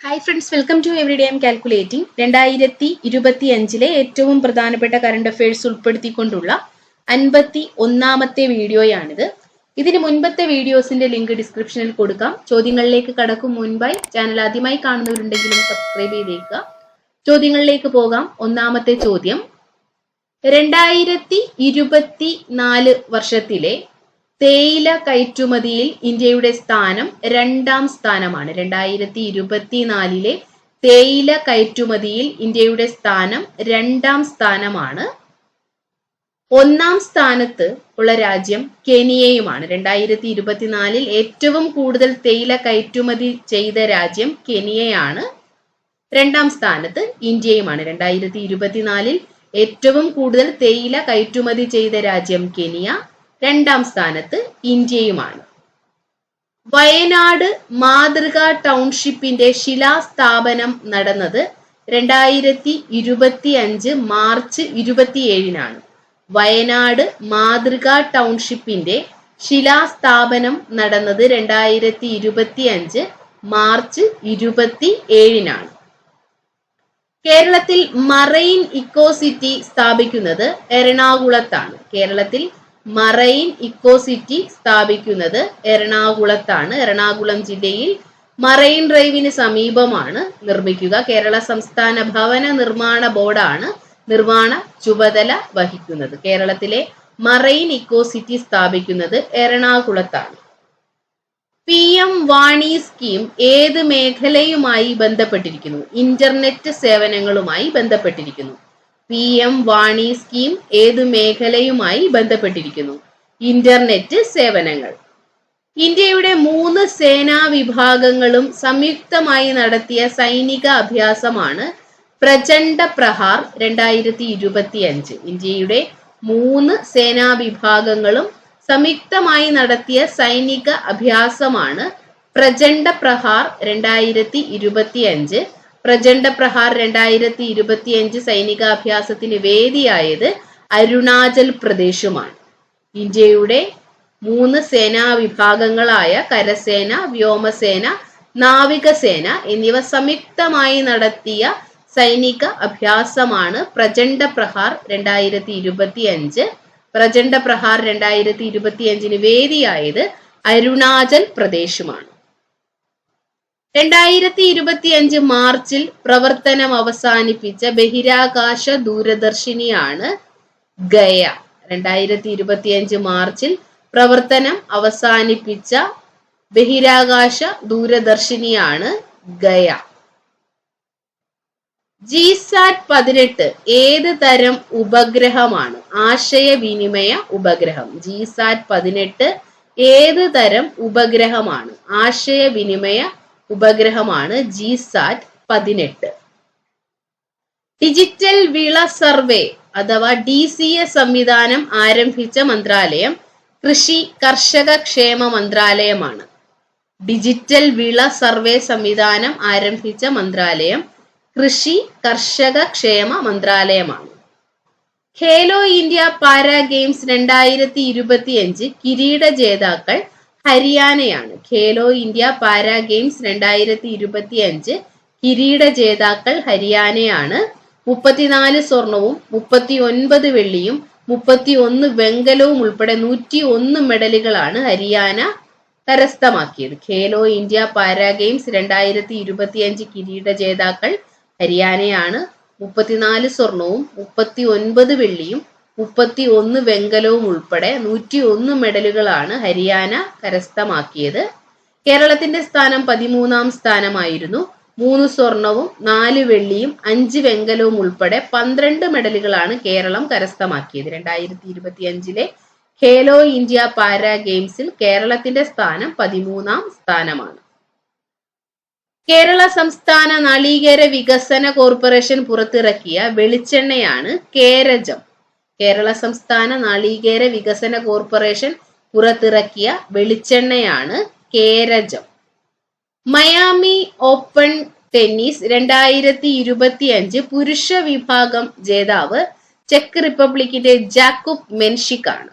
Hi friends welcome to every day M calculating രണ്ടായിരത്തി ഇരുപത്തി അഞ്ചിലെ ഏറ്റവും പ്രധാനപ്പെട്ട കറണ്ട് അഫയേഴ്സ് ഉൾപ്പെടുത്തിക്കൊണ്ടുള്ള അൻപത്തി ഒന്നാമത്തെ വീഡിയോയാണിത്. ഇതിന് മുൻപത്തെ വീഡിയോസിന്റെ ലിങ്ക് ഡിസ്ക്രിപ്ഷനിൽ കൊടുക്കാം. ചോദ്യങ്ങളിലേക്ക് കടക്കും മുൻപായി ചാനൽ ആദ്യമായി കാണുന്നവരുണ്ടെങ്കിലും സബ്സ്ക്രൈബ് ചെയ്തേക്കുക. ചോദ്യങ്ങളിലേക്ക് പോകാം. ഒന്നാമത്തെ ചോദ്യം. രണ്ടായിരത്തി ഇരുപത്തി നാല് വർഷത്തിലെ തേയില കയറ്റുമതിയിൽ ഇന്ത്യയുടെ സ്ഥാനം രണ്ടാം സ്ഥാനമാണ്. രണ്ടായിരത്തി ഇരുപത്തിനാലിലെ തേയില കയറ്റുമതിയിൽ ഇന്ത്യയുടെ സ്ഥാനം രണ്ടാം സ്ഥാനമാണ്. ഒന്നാം സ്ഥാനത്ത് ഉള്ള രാജ്യം കെനിയയുമാണ്. രണ്ടായിരത്തി ഇരുപത്തിനാലിൽ ഏറ്റവും കൂടുതൽ തേയില കയറ്റുമതി ചെയ്ത രാജ്യം കെനിയയാണ്. രണ്ടാം സ്ഥാനത്ത് ഇന്ത്യയുമാണ്. രണ്ടായിരത്തി ഇരുപത്തിനാലിൽ ഏറ്റവും കൂടുതൽ തേയില കയറ്റുമതി ചെയ്ത രാജ്യം കെനിയ. രണ്ടാം സ്ഥാനത്ത് ഇന്ത്യയുമാണ്. വയനാട് മാതൃക ടൗൺഷിപ്പിന്റെ ശിലാസ്ഥാപനം നടന്നത് രണ്ടായിരത്തി ഇരുപത്തി അഞ്ച് മാർച്ച് ഇരുപത്തിയേഴിനാണ്. വയനാട് മാതൃക ടൗൺഷിപ്പിന്റെ ശിലാസ്ഥാപനം നടന്നത് രണ്ടായിരത്തി ഇരുപത്തി അഞ്ച് മാർച്ച് ഇരുപത്തി ഏഴിനാണ് കേരളത്തിൽ മറൈൻ ഇക്കോസിറ്റി സ്ഥാപിക്കുന്നത് എറണാകുളത്താണ്. കേരളത്തിൽ മറൈൻ ഇക്കോസിറ്റി സ്ഥാപിക്കുന്നത് എറണാകുളത്താണ്. എറണാകുളം ജില്ലയിൽ മറൈൻ ഡ്രൈവിന് സമീപമാണ് നിർമ്മിക്കുക. കേരള സംസ്ഥാന ഭവന നിർമ്മാണ ബോർഡാണ് നിർമ്മാണ ചുമതല വഹിക്കുന്നത്. കേരളത്തിലെ മറൈൻ ഇക്കോസിറ്റി സ്ഥാപിക്കുന്നത് എറണാകുളത്താണ്. പി എം വാണി സ്കീം ഏത് മേഖലയുമായി ബന്ധപ്പെട്ടിരിക്കുന്നു? ഇന്റർനെറ്റ് സേവനങ്ങളുമായി ബന്ധപ്പെട്ടിരിക്കുന്നു. പി എം വാണി സ്കീം ഏത് മേഖലയുമായി ബന്ധപ്പെട്ടിരിക്കുന്നു? ഇന്റർനെറ്റ് സേവനങ്ങൾ. ഇന്ത്യയുടെ മൂന്ന് സേനാ വിഭാഗങ്ങളും സംയുക്തമായി നടത്തിയ സൈനിക അഭ്യാസമാണ് പ്രചണ്ഡ പ്രഹാർ രണ്ടായിരത്തി ഇരുപത്തി അഞ്ച് ഇന്ത്യയുടെ മൂന്ന് സേനാ വിഭാഗങ്ങളും സംയുക്തമായി നടത്തിയ സൈനിക അഭ്യാസമാണ് പ്രചണ്ഡ പ്രഹാർ രണ്ടായിരത്തി ഇരുപത്തി അഞ്ച് പ്രചണ്ഡ പ്രഹാർ രണ്ടായിരത്തി ഇരുപത്തിയഞ്ച് സൈനികാഭ്യാസത്തിന് വേദിയായത് അരുണാചൽ പ്രദേശുമാണ്. ഇന്ത്യയുടെ മൂന്ന് സേനാ വിഭാഗങ്ങളായ കരസേന വ്യോമസേന നാവികസേന എന്നിവ സംയുക്തമായി നടത്തിയ സൈനിക അഭ്യാസമാണ് പ്രചണ്ഡ പ്രഹാർ രണ്ടായിരത്തി ഇരുപത്തി അഞ്ച് പ്രചണ്ഡ പ്രഹാർ രണ്ടായിരത്തി ഇരുപത്തി അഞ്ചിന് വേദിയായത് അരുണാചൽ പ്രദേശുമാണ്. രണ്ടായിരത്തി ഇരുപത്തി അഞ്ച് മാർച്ചിൽ പ്രവർത്തനം അവസാനിപ്പിച്ച ബഹിരാകാശ ദൂരദർശിനിയാണ് ഗയ. രണ്ടായിരത്തി ഇരുപത്തി അഞ്ച് മാർച്ചിൽ പ്രവർത്തനം അവസാനിപ്പിച്ച ബഹിരാകാശ ദൂരദർശിനിയാണ് ഗയ. ജിസാറ്റ് പതിനെട്ട് ഏത് തരം ഉപഗ്രഹമാണ്? ആശയവിനിമയ ഉപഗ്രഹം. ജിസാറ്റ് പതിനെട്ട് ഏത് തരം ഉപഗ്രഹമാണ്? ആശയവിനിമയ ഉപഗ്രഹമാണ് ജിസാറ്റ് പതിനെട്ട്. ഡിജിറ്റൽ വിള സർവേ അഥവാ ഡി സി എ സംവിധാനം ആരംഭിച്ച മന്ത്രാലയം കൃഷി കർഷക ക്ഷേമ മന്ത്രാലയമാണ്. ഡിജിറ്റൽ വിള സർവേ സംവിധാനം ആരംഭിച്ച മന്ത്രാലയം കൃഷി കർഷക ക്ഷേമ മന്ത്രാലയമാണ്. ഖേലോ ഇന്ത്യ പാരാ ഗെയിംസ് രണ്ടായിരത്തി ഇരുപത്തിയഞ്ച് കിരീട ജേതാക്കൾ ഹരിയാനയാണ്. ഖേലോ ഇന്ത്യ പാരാ ഗെയിംസ് രണ്ടായിരത്തി ഇരുപത്തി അഞ്ച് കിരീട ജേതാക്കൾ ഹരിയാനയാണ്. മുപ്പത്തിനാല് സ്വർണവും മുപ്പത്തി ഒൻപത് വെള്ളിയും മുപ്പത്തി ഒന്ന് വെങ്കലവും ഉൾപ്പെടെ നൂറ്റി ഒന്ന് മെഡലുകളാണ് ഹരിയാന കരസ്ഥമാക്കിയത്. ഖേലോ ഇന്ത്യ പാരാ ഗെയിംസ് രണ്ടായിരത്തി ഇരുപത്തി അഞ്ച് കിരീട ജേതാക്കൾ ഹരിയാനയാണ്. മുപ്പത്തിനാല് സ്വർണവും മുപ്പത്തി ഒൻപത് വെള്ളിയും മുപ്പത്തി ഒന്ന് വെങ്കലവും ഉൾപ്പെടെ നൂറ്റി ഒന്ന് മെഡലുകളാണ് ഹരിയാന കരസ്ഥമാക്കിയത്. കേരളത്തിന്റെ സ്ഥാനം പതിമൂന്നാം സ്ഥാനമായിരുന്നു. മൂന്ന് സ്വർണവും നാല് വെള്ളിയും അഞ്ച് വെങ്കലവും ഉൾപ്പെടെ പന്ത്രണ്ട് മെഡലുകളാണ് കേരളം കരസ്ഥമാക്കിയത്. രണ്ടായിരത്തി ഇരുപത്തി അഞ്ചിലെ ഖേലോ ഇന്ത്യ പാരാ ഗെയിംസിൽ കേരളത്തിന്റെ സ്ഥാനം പതിമൂന്നാം സ്ഥാനമാണ്. കേരള സംസ്ഥാന നാളികേര വികസന കോർപ്പറേഷൻ പുറത്തിറക്കിയ വെളിച്ചെണ്ണയാണ് കേരജം. കേരള സംസ്ഥാന നാളികേര വികസന കോർപ്പറേഷൻ പുറത്തിറക്കിയ വെളിച്ചെണ്ണയാണ് കേരജം. മയാമി ഓപ്പൺ ടെന്നീസ് രണ്ടായിരത്തി ഇരുപത്തി അഞ്ച് പുരുഷ വിഭാഗം ജേതാവ് ചെക്ക് റിപ്പബ്ലിക്കിന്റെ ജാക്കുബ് മെൻഷിക് ആണ്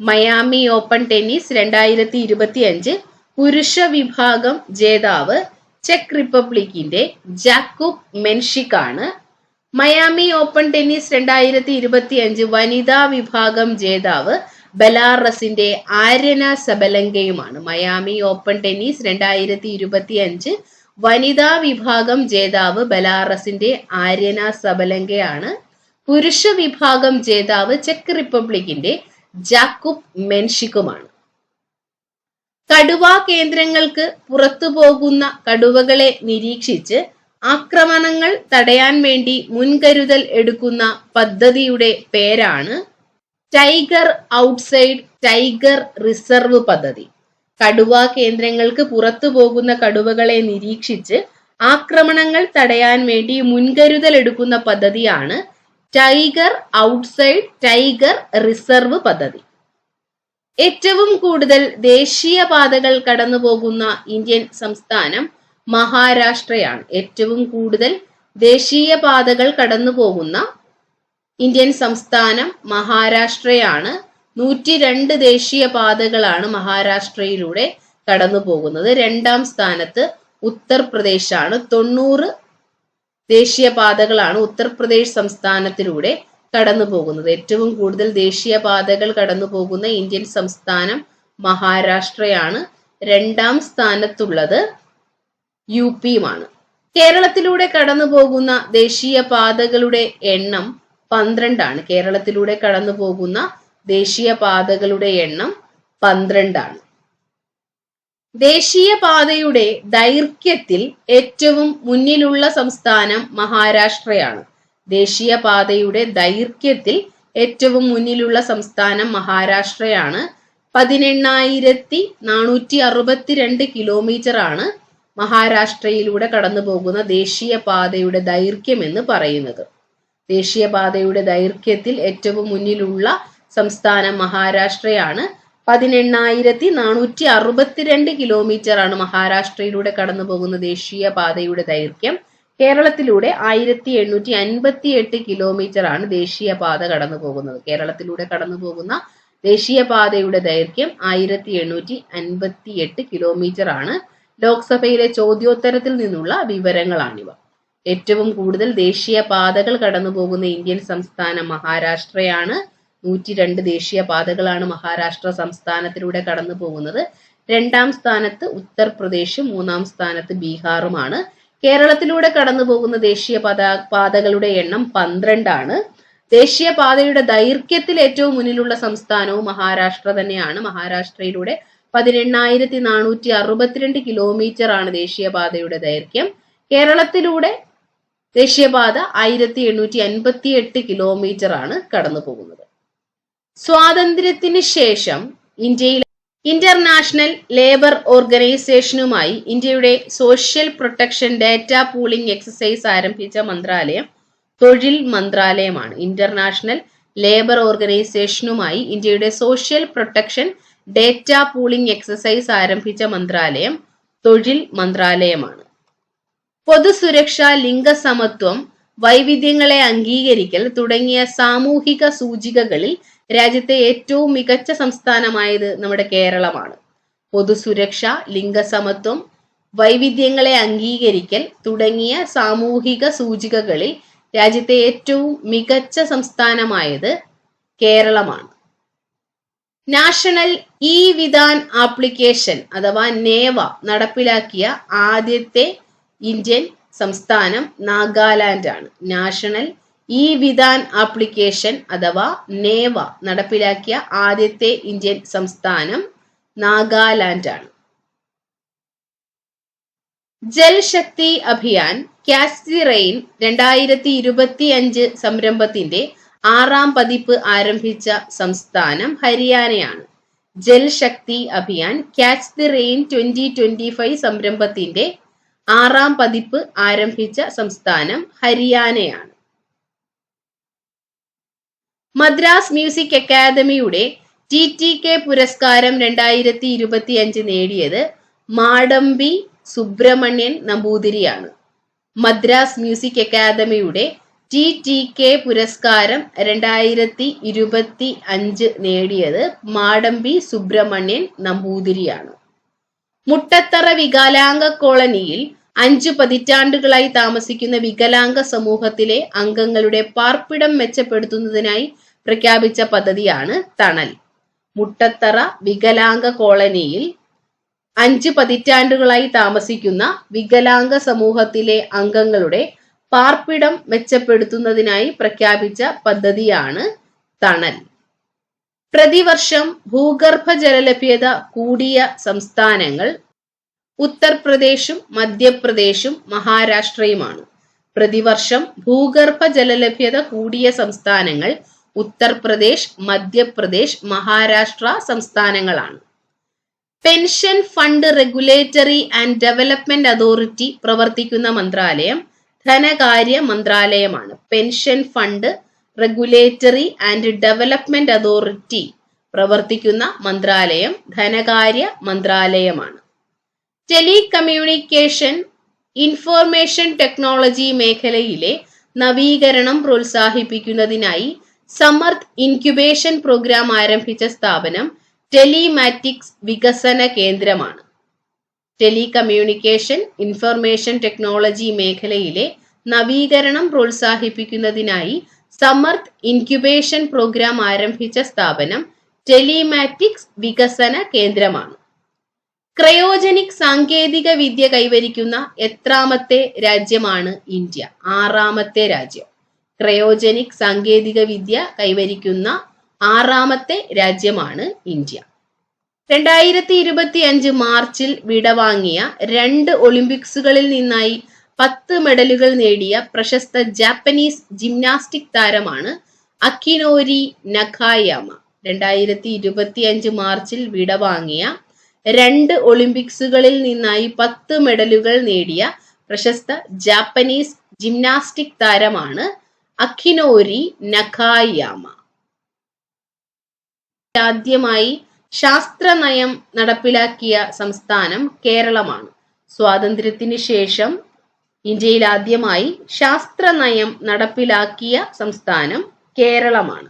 മയാമി ഓപ്പൺ ടെന്നീസ് രണ്ടായിരത്തി ഇരുപത്തി അഞ്ച് പുരുഷ വിഭാഗം ജേതാവ് ചെക്ക് റിപ്പബ്ലിക്കിന്റെ ജാക്കുബ് മെൻഷിക് ആണ് മയാമി ഓപ്പൺ ടെന്നീസ് രണ്ടായിരത്തി ഇരുപത്തി അഞ്ച് വനിതാ വിഭാഗം ജേതാവ് ബലാറസിന്റെ ആര്യന സബലങ്കയുമാണ് മയാമി ഓപ്പൺ ടെന്നീസ് രണ്ടായിരത്തി ഇരുപത്തി അഞ്ച് വനിതാ വിഭാഗം ജേതാവ് ബലാറസിന്റെ ആര്യന സബലങ്കയാണ് പുരുഷ വിഭാഗം ജേതാവ് ചെക്ക് റിപ്പബ്ലിക്കിന്റെ ജാക്കുബ് മെൻഷിക്കുമാണ്. കടുവ കേന്ദ്രങ്ങൾക്ക് പുറത്തു പോകുന്ന കടുവകളെ നിരീക്ഷിച്ച് ആക്രമണങ്ങൾ തടയാൻ വേണ്ടി മുൻകരുതൽ എടുക്കുന്ന പദ്ധതിയുടെ പേരാണ് ടൈഗർ ഔട്ട്സൈഡ് ടൈഗർ റിസർവ് പദ്ധതി. കടുവ കേന്ദ്രങ്ങൾക്ക് പുറത്തു പോകുന്ന കടുവകളെ നിരീക്ഷിച്ച് ആക്രമണങ്ങൾ തടയാൻ വേണ്ടി മുൻകരുതൽ എടുക്കുന്ന പദ്ധതിയാണ് ടൈഗർ ഔട്ട്സൈഡ് ടൈഗർ റിസർവ് പദ്ധതി. ഏറ്റവും കൂടുതൽ ദേശീയപാതകൾ കടന്നു പോകുന്ന ഇന്ത്യൻ സംസ്ഥാനം മഹാരാഷ്ട്രയാണ്. ഏറ്റവും കൂടുതൽ ദേശീയ പാതകൾ കടന്നു പോകുന്ന ഇന്ത്യൻ സംസ്ഥാനം മഹാരാഷ്ട്രയാണ്. നൂറ്റി രണ്ട് ദേശീയ പാതകളാണ് മഹാരാഷ്ട്രയിലൂടെ കടന്നു പോകുന്നത് രണ്ടാം സ്ഥാനത്ത് ഉത്തർപ്രദേശാണ്. തൊണ്ണൂറ് ദേശീയ പാതകളാണ് ഉത്തർപ്രദേശ് സംസ്ഥാനത്തിലൂടെ കടന്നു പോകുന്നത് ഏറ്റവും കൂടുതൽ ദേശീയ പാതകൾ കടന്നു പോകുന്ന ഇന്ത്യൻ സംസ്ഥാനം മഹാരാഷ്ട്രയാണ്. രണ്ടാം സ്ഥാനത്തുള്ളത് യു പിയുമാണ്. കേരളത്തിലൂടെ കടന്നു പോകുന്ന ദേശീയപാതകളുടെ എണ്ണം പന്ത്രണ്ടാണ്. കേരളത്തിലൂടെ കടന്നു പോകുന്ന ദേശീയപാതകളുടെ എണ്ണം പന്ത്രണ്ടാണ്. ദേശീയ പാതയുടെ ദൈർഘ്യത്തിൽ ഏറ്റവും മുന്നിലുള്ള സംസ്ഥാനം മഹാരാഷ്ട്രയാണ്. ദേശീയ പാതയുടെ ദൈർഘ്യത്തിൽ ഏറ്റവും മുന്നിലുള്ള സംസ്ഥാനം മഹാരാഷ്ട്രയാണ്. പതിനെണ്ണായിരത്തി നാനൂറ്റി അറുപത്തിരണ്ട് കിലോമീറ്റർ ആണ് മഹാരാഷ്ട്രയിലൂടെ കടന്നു പോകുന്ന ദേശീയപാതയുടെ ദൈർഘ്യം എന്ന് പറയുന്നത്. ദേശീയപാതയുടെ ദൈർഘ്യത്തിൽ ഏറ്റവും മുന്നിലുള്ള സംസ്ഥാനം മഹാരാഷ്ട്രയാണ്. പതിനെണ്ണായിരത്തി നാനൂറ്റി അറുപത്തിരണ്ട് കിലോമീറ്റർ ആണ് മഹാരാഷ്ട്രയിലൂടെ കടന്നു പോകുന്ന ദേശീയപാതയുടെ ദൈർഘ്യം. കേരളത്തിലൂടെ ആയിരത്തി എണ്ണൂറ്റി അൻപത്തി എട്ട് കിലോമീറ്റർ ആണ് ദേശീയപാത കടന്നു പോകുന്നത് കേരളത്തിലൂടെ കടന്നു പോകുന്ന ദേശീയപാതയുടെ ദൈർഘ്യം ആയിരത്തി എണ്ണൂറ്റി അൻപത്തി എട്ട് കിലോമീറ്റർ ആണ് ലോക്സഭയിലെ ചോദ്യോത്തരത്തിൽ നിന്നുള്ള വിവരങ്ങളാണിവ. ഏറ്റവും കൂടുതൽ ദേശീയപാതകൾ കടന്നു കടന്നുപോകുന്ന ഇന്ത്യൻ സംസ്ഥാനം മഹാരാഷ്ട്രയാണ്. നൂറ്റി രണ്ട് ദേശീയ പാതകളാണ് മഹാരാഷ്ട്ര സംസ്ഥാനത്തിലൂടെ കടന്നു പോകുന്നത് രണ്ടാം സ്ഥാനത്ത് ഉത്തർപ്രദേശും മൂന്നാം സ്ഥാനത്ത് ബീഹാറുമാണ്. കേരളത്തിലൂടെ കടന്നു പോകുന്ന ദേശീയ പാതകളുടെ എണ്ണം പന്ത്രണ്ടാണ്. ദേശീയപാതയുടെ ദൈർഘ്യത്തിൽ ഏറ്റവും മുന്നിലുള്ള സംസ്ഥാനവും മഹാരാഷ്ട്ര തന്നെയാണ്. മഹാരാഷ്ട്രയിലൂടെ പതിനെണ്ണായിരത്തി നാനൂറ്റി അറുപത്തിരണ്ട് കിലോമീറ്റർ ആണ് ദേശീയപാതയുടെ ദൈർഘ്യം. കേരളത്തിലൂടെ ദേശീയപാത ആയിരത്തി എണ്ണൂറ്റി അൻപത്തി എട്ട് കിലോമീറ്റർ ആണ് കടന്നു പോകുന്നത് സ്വാതന്ത്ര്യത്തിന് ശേഷം ഇന്ത്യയിൽ ഇന്റർനാഷണൽ ലേബർ ഓർഗനൈസേഷനുമായി ഇന്ത്യയുടെ social protection data pooling exercise ആരംഭിച്ച മന്ത്രാലയം തൊഴിൽ മന്ത്രാലയമാണ്. ഇന്റർനാഷണൽ ലേബർ ഓർഗനൈസേഷനുമായി ഇന്ത്യയുടെ social protection data pooling exercise ആരംഭിച്ച മന്ത്രാലയം തൊഴിൽ മന്ത്രാലയമാണ്. പൊതുസുരക്ഷ ലിംഗസമത്വം വൈവിധ്യങ്ങളെ അംഗീകരിക്കൽ തുടങ്ങിയ സാമൂഹിക സൂചികകളിൽ രാജ്യത്തെ ഏറ്റവും മികച്ച സംസ്ഥാനമായത് നമ്മുടെ കേരളമാണ്. പൊതുസുരക്ഷ ലിംഗസമത്വം വൈവിധ്യങ്ങളെ അംഗീകരിക്കൽ തുടങ്ങിയ സാമൂഹിക സൂചികകളിൽ രാജ്യത്തെ ഏറ്റവും മികച്ച സംസ്ഥാനമായത് കേരളമാണ്. നാഷണൽ ഇ വിധാൻ ആപ്ലിക്കേഷൻ അഥവാ നേവ നടപ്പിലാക്കിയ ആദ്യത്തെ ഇന്ത്യൻ സംസ്ഥാനം നാഗാലാൻഡ് ആണ്. നാഷണൽ ഇ വിധാൻ ആപ്ലിക്കേഷൻ അഥവാ നേവ നടപ്പിലാക്കിയ ആദ്യത്തെ ഇന്ത്യൻ സംസ്ഥാനം നാഗാലാൻഡ് ആണ്. ജൽശക്തി അഭിയാൻ ദി റെയിൻ രണ്ടായിരത്തി ഇരുപത്തി അഞ്ച് സംരംഭത്തിന്റെ ആറാം പതിപ്പ് ആരംഭിച്ച സംസ്ഥാനം ഹരിയാനയാണ്. Jal Shakti Abhiyan catch the rain twenty twenty five സംരംഭത്തിന്റെ ആറാം പതിപ്പ് ആരംഭിച്ച സംസ്ഥാനം ഹരിയാനയാണ്. മദ്രാസ് മ്യൂസിക് അക്കാദമിയുടെ ടി ടി കെ പുരസ്കാരം രണ്ടായിരത്തി ഇരുപത്തി അഞ്ച് നേടിയത് മാടമ്പി സുബ്രഹ്മണ്യൻ നമ്പൂതിരിയാണ്. മദ്രാസ് മ്യൂസിക് അക്കാദമിയുടെ ടി ടി കെ പുരസ്കാരം രണ്ടായിരത്തി ഇരുപത്തി അഞ്ച് നേടിയത് മാടമ്പി സുബ്രഹ്മണ്യൻ നമ്പൂതിരിയാണ്. മുട്ടത്തറ വികലാംഗ കോളനിയിൽ അഞ്ചു പതിറ്റാണ്ടുകളായി താമസിക്കുന്ന വികലാംഗ സമൂഹത്തിലെ അംഗങ്ങളുടെ പാർപ്പിടം മെച്ചപ്പെടുത്തുന്നതിനായി പ്രഖ്യാപിച്ച പദ്ധതിയാണ് തണൽ. മുട്ടത്തറ വികലാംഗ കോളനിയിൽ അഞ്ച് പതിറ്റാണ്ടുകളായി താമസിക്കുന്ന വികലാംഗ സമൂഹത്തിലെ അംഗങ്ങളുടെ പാർപ്പിടം മെച്ചപ്പെടുത്തുന്നതിനായി പ്രഖ്യാപിച്ച പദ്ധതിയാണ് തണൽ. പ്രതിവർഷം ഭൂഗർഭ ജലലഭ്യത കൂടിയ സംസ്ഥാനങ്ങൾ ഉത്തർപ്രദേശും മധ്യപ്രദേശും മഹാരാഷ്ട്രയുമാണ്. പ്രതിവർഷം ഭൂഗർഭ ജലലഭ്യത കൂടിയ സംസ്ഥാനങ്ങൾ Uttar Pradesh Madhya Pradesh Maharashtra സംസ്ഥാനങ്ങളാണ്. Pension fund regulatory and development authority പ്രവർത്തിക്കുന്ന മന്ത്രാലയം ധനകാര്യ മന്ത്രാലയമാണ് pension fund regulatory and development authority പ്രവർത്തിക്കുന്ന മന്ത്രാലയം ധനകാര്യ മന്ത്രാലയമാണ്. ടെലികമ്മ്യൂണിക്കേഷൻ ഇൻഫോർമേഷൻ ടെക്നോളജി മേഖലയിലെ നവീകരണം പ്രോത്സാഹിപ്പിക്കുന്നതിനായി സമർത്ഥ് ഇൻക്യുബേഷൻ പ്രോഗ്രാം ആരംഭിച്ച സ്ഥാപനം ടെലിമാറ്റിക്സ് വികസന കേന്ദ്രമാണ്. ടെലികമ്മ്യൂണിക്കേഷൻ ഇൻഫർമേഷൻ ടെക്നോളജി മേഖലയിലെ നവീകരണം പ്രോത്സാഹിപ്പിക്കുന്നതിനായി സമർത്ഥ് ഇൻക്യുബേഷൻ പ്രോഗ്രാം ആരംഭിച്ച സ്ഥാപനം ടെലിമാറ്റിക്സ് വികസന കേന്ദ്രമാണ്. ക്രയോജനിക് സാങ്കേതിക വിദ്യ കൈവരിക്കുന്ന എത്രാമത്തെ രാജ്യമാണ് ഇന്ത്യ. ആറാമത്തെ രാജ്യം. ക്രയോജനിക് സാങ്കേതിക വിദ്യ കൈവരിക്കുന്ന ആറാമത്തെ രാജ്യമാണ് ഇന്ത്യ. രണ്ടായിരത്തി ഇരുപത്തി അഞ്ച് മാർച്ചിൽ വിടവാങ്ങിയ രണ്ട് ഒളിമ്പിക്സുകളിൽ നിന്നായി പത്ത് മെഡലുകൾ നേടിയ പ്രശസ്ത ജാപ്പനീസ് ജിംനാസ്റ്റിക് താരമാണ് അക്കിനോരി നഖായാമ. രണ്ടായിരത്തി ഇരുപത്തി അഞ്ച് മാർച്ചിൽ വിടവാങ്ങിയ രണ്ട് ഒളിമ്പിക്സുകളിൽ നിന്നായി പത്ത് മെഡലുകൾ നേടിയ പ്രശസ്ത ജാപ്പനീസ് ജിംനാസ്റ്റിക് താരമാണ് അഖിനോരി നഖായാമ. ആദ്യമായി ശാസ്ത്രനയം നടപ്പിലാക്കിയ സംസ്ഥാനം കേരളമാണ്. സ്വാതന്ത്ര്യത്തിന് ശേഷം ഇന്ത്യയിൽ ആദ്യമായി ശാസ്ത്രനയം നടപ്പിലാക്കിയ സംസ്ഥാനം കേരളമാണ്.